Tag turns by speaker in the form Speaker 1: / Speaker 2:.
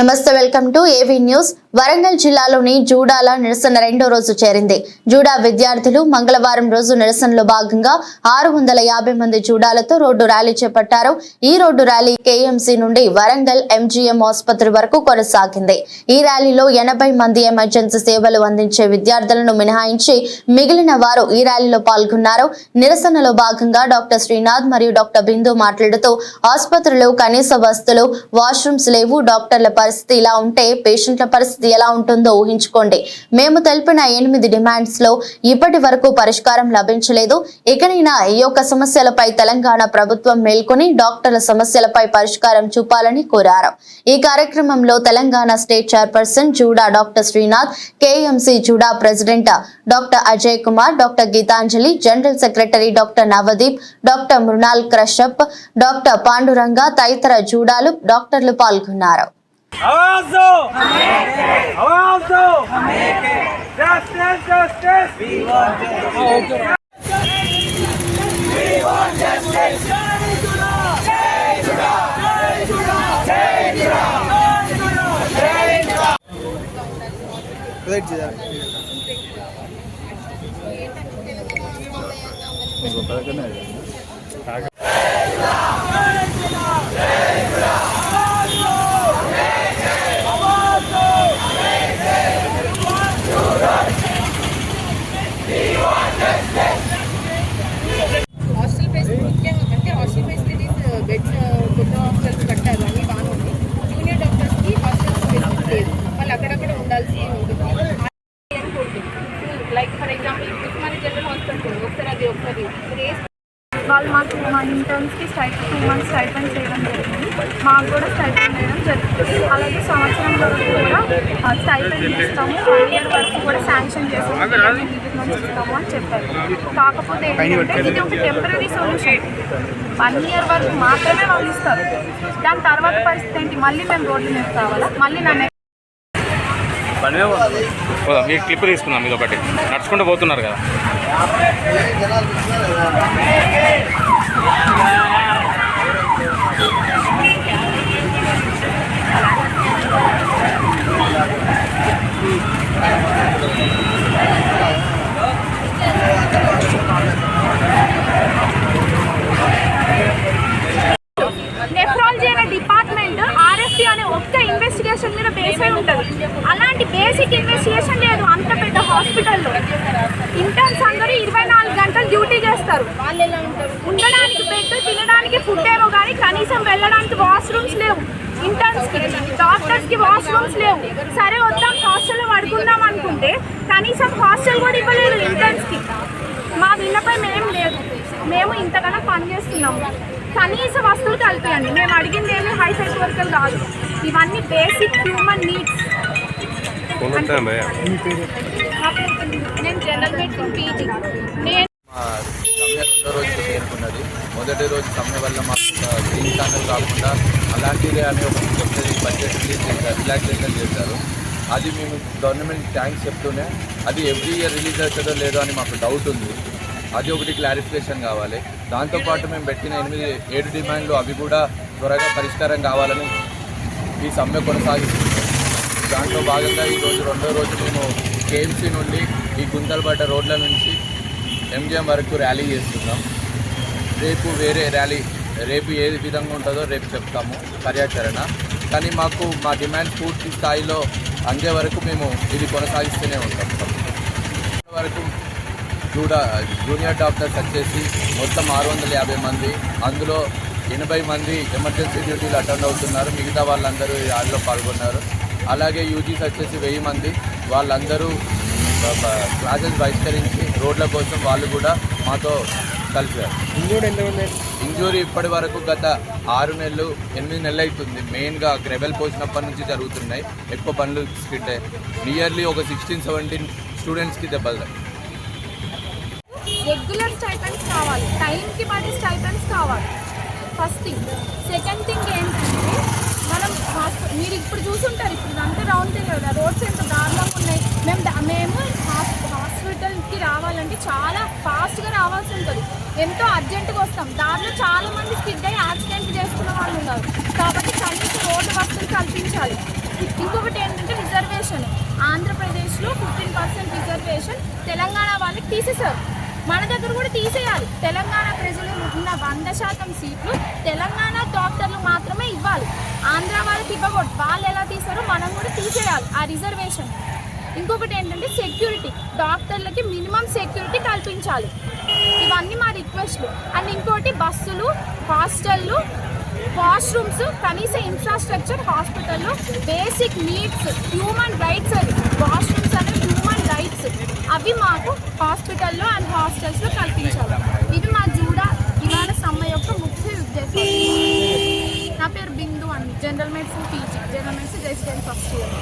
Speaker 1: నమస్తే welcome to AV news. Warangal జిల్లాలోని జూడాల నిరసన రెండో రోజు చేరింది. జూడా విద్యార్థులు మంగళవారం రోజు నిరసనలో భాగంగా ఆరు వందల యాభై మంది జూడాలతో రోడ్డు ర్యాలీ చేపట్టారు. ఈ రోడ్డు ర్యాలీ కేఎంసీ నుండి వరంగల్ ఎంజీఎం ఆసుపత్రి వరకు కొనసాగింది. ఈ ర్యాలీలో ఎనభై మంది ఎమర్జెన్సీ సేవలు అందించే విద్యార్థులను మినహాయించి మిగిలిన వారు ఈ ర్యాలీలో పాల్గొన్నారు. నిరసనలో భాగంగా డాక్టర్ శ్రీనాథ్ మరియు డాక్టర్ బిందు మాట్లాడుతూ ఆసుపత్రిలో కనీస వస్తువులు వాష్రూమ్స్ లేవు డాక్టర్ల పరిస్థితి ఇలా ఉంటే పేషెంట్ల పరిస్థితి ఎలా ఉంటుందో ఊహించుకోండి. మేము తెలిపిన ఎనిమిది డిమాండ్స్లో ఇప్పటి వరకు పరిష్కారం లభించలేదు. ఇకనైనా ఈ యొక్క సమస్యలపై తెలంగాణ ప్రభుత్వం మేల్కొని డాక్టర్ల సమస్యలపై పరిష్కారం చూపాలని కోరారు. ఈ కార్యక్రమంలో Telangana state chairperson JUDA doctor Srinath KMC JUDA president doctor Ajay Kumar doctor Geetanjali general secretary doctor Navdeep doctor Mrinal క్రషప్ doctor Panduranga తదితర జూడాలు డాక్టర్లు పాల్గొన్నారు.
Speaker 2: आवाज दो
Speaker 3: justice justice we want justice we want justice Let's go. Let's go. Let's go. Let's వాళ్ళు
Speaker 4: మాకు మా ఇంటర్న్స్కి స్టైప్ టూ మంత్స్ స్టైపెండ్ చేయడం జరిగింది. మాకు కూడా స్టైపెండ్ చేయడం జరుగుతుంది. అలాగే సంవత్సరం వరకు కూడా స్టైపెండ్ ఇస్తాము. వన్ ఇయర్ వరకు కూడా శాంక్షన్ చేస్తాము. ఇస్తాము అని చెప్పారు. కాకపోతే ఏంటంటే ఇది ఒక టెంపరీ సొల్యూషన్ వన్ ఇయర్ వరకు మాత్రమే వాళ్ళు ఇస్తారు. దాని తర్వాత పరిస్థితి ఏంటి? మళ్ళీ మేము రోడ్డు మీద కావాలా? మళ్ళీ నన్ను
Speaker 5: పోదాం మీ క్లిప్ తీసుకుందాం ఇది ఒకటి నడుచుకుంటూ పోతున్నారు కదా.
Speaker 4: నెఫ్రాలజీ అనే డిపార్ట్మెంట్ ఆర్ఎఫ్టీ అనే ఒక్క ఇన్వెస్టిగేషన్ మీద బేస్ అయి ఉంటుంది. అలాంటి బేసిక్ ఇన్వెస్టిగేషన్ లేదు అంత పెద్ద హాస్పిటల్లో ఇంటర్న్స్ అందరూ ఇరవై నాలుగు గంటలు డ్యూటీ చేస్తారు. ఉండడానికి బెడ్ తినడానికి ఫుడ్ ఏమో కానీ కనీసం వెళ్ళడానికి వాష్రూమ్స్ లేవు. ఇంటర్న్స్ డాక్టర్స్కి డాక్టర్స్కి వాష్రూమ్స్ లేవు. సరే వద్దాం హాస్టల్లో పడుకుందాం అనుకుంటే కనీసం హాస్టల్ కూడా ఇవ్వలేదు ఇంటర్న్స్కి. మా విన్నపై మేము లేదు. మేము ఇంతకన్నా పని చేస్తున్నాము. కనీస వస్తువులు కలిపియండి. మేము అడిగింది ఏమి హై సైట్ వర్కర్ కాదు. ఇవన్నీ బేసిక్ హ్యూమన్ నీడ్స్ నేను జనరల్ పీజీ నేను
Speaker 6: రెండో రోజుకి చేరుకున్నది మొదటి రోజు సమ్మె వల్ల మాకు గ్రీన్ ఛానల్ కాకుండా అలాంటిదే అని ఒక కొత్తది బడ్జెట్ రిలీజ్ చేశారు రిలాక్సేషన్ చేశారు. అది మేము గవర్నమెంట్ థ్యాంక్స్ చెప్తూనే అది ఎవ్రీ ఇయర్ రిలీజ్ అవుతుందో లేదో అని మాకు డౌట్ ఉంది. అది ఒకటి క్లారిఫికేషన్ కావాలి. దాంతోపాటు మేము పెట్టిన ఎనిమిది ఏడు డిమాండ్లు అవి కూడా త్వరగా పరిష్కారం కావాలని ఈ సమ్మె కొనసాగిస్తుంది. దాంట్లో భాగంగా ఈరోజు రెండో రోజు మేము కేఎంసీ నుండి ఈ గుంతలబడ్డ రోడ్ల నుంచి ఎంజిఎం వరకు ర్యాలీ చేస్తున్నాం. రేపు వేరే ర్యాలీ రేపు ఏ విధంగా ఉంటుందో రేపు చెప్తాము కార్యాచరణ. కానీ మాకు మా డిమాండ్ పూర్తి స్థాయిలో అందే వరకు మేము ఇది కొనసాగిస్తూనే ఉంటాం. వరకు జూడా జూనియర్ డాక్టర్స్ వచ్చేసి మొత్తం ఆరు వందల యాభై మంది. అందులో ఎనభై మంది ఎమర్జెన్సీ డ్యూటీలు అటెండ్ అవుతున్నారు. మిగతా వాళ్ళందరూ ఆటలో పాల్గొన్నారు. అలాగే యూజీస్ వచ్చేసి వెయ్యి మంది. వాళ్ళందరూ క్లాసెస్ బహిష్కరించి రోడ్ల కోసం వాళ్ళు కూడా మాతో కలిపారు ఇంజూరీ ఇప్పటి వరకు గత ఆరు నెలలు ఎనిమిది నెలలు అవుతుంది మెయిన్గా గ్రెవెల్ పోసినప్పటి నుంచి జరుగుతున్నాయి. ఎక్కువ పనులు నియర్లీ ఒక సిక్స్టీన్ సెవెంటీన్ స్టూడెంట్స్కి దెబ్బలు
Speaker 4: రెగ్యులర్ స్టైపెండ్స్ కావాలి. టైంకి పడే స్టైపెండ్స్ కావాలి. First thing. సెకండ్ థింగ్ ఏంటంటే మనం హాస్పిటల్ మీరు ఇప్పుడు చూసుంటారు ఇప్పుడు ఇదంతా రౌండ్ తెలియదు కదా. రోడ్స్ ఎంత దారుణంగా ఉన్నాయి. మేము మేము హాస్పిటల్కి రావాలంటే చాలా ఫాస్ట్గా రావాల్సి ఉంటుంది. ఎంతో అర్జెంటుగా వస్తాం. దారిలో చాలా మంది స్కిడ్ అయ్యి యాక్సిడెంట్ చేసుకున్న వాళ్ళు ఉన్నారు. కాబట్టి కనీసం రోడ్డు వసతులు కల్పించాలి. ఇంకొకటి ఏంటంటే రిజర్వేషన్ ఆంధ్రప్రదేశ్లో ఫిఫ్టీన్ పర్సెంట్ రిజర్వేషన్ తెలంగాణ వాళ్ళకి తీసేశారు. మన దగ్గర కూడా తీసేయాలి. తెలంగాణ ప్రజలు ఉన్న వంద శాతం సీట్లు తెలంగాణ డాక్టర్లు మాత్రమే ఇవ్వాలి. ఆంధ్ర వాళ్ళకి ఇవ్వకూడదు. వాళ్ళు ఎలా తీసారో మనం కూడా తీసేయాలి ఆ రిజర్వేషన్. ఇంకొకటి ఏంటంటే సెక్యూరిటీ. డాక్టర్లకి మినిమం సెక్యూరిటీ కల్పించాలి. ఇవన్నీ మా రిక్వెస్ట్లు. అండ్ ఇంకోటి బస్సులు హాస్టళ్ళు వాష్రూమ్స్ కనీస ఇన్ఫ్రాస్ట్రక్చర్ హాస్పిటల్లో బేసిక్ నీడ్స్ హ్యూమన్ రైట్స్ అది వాష్రూమ్స్ అనేవి అవి మాకు హాస్పిటల్లో అండ్ హాస్టల్స్లో కల్పించాలి ఇది మా జూడా ఇవాళ సమ్మె యొక్క ముఖ్య ఉద్దేశం. నా పేరు బిందు అండి. General medicine PG. General medicine residence first year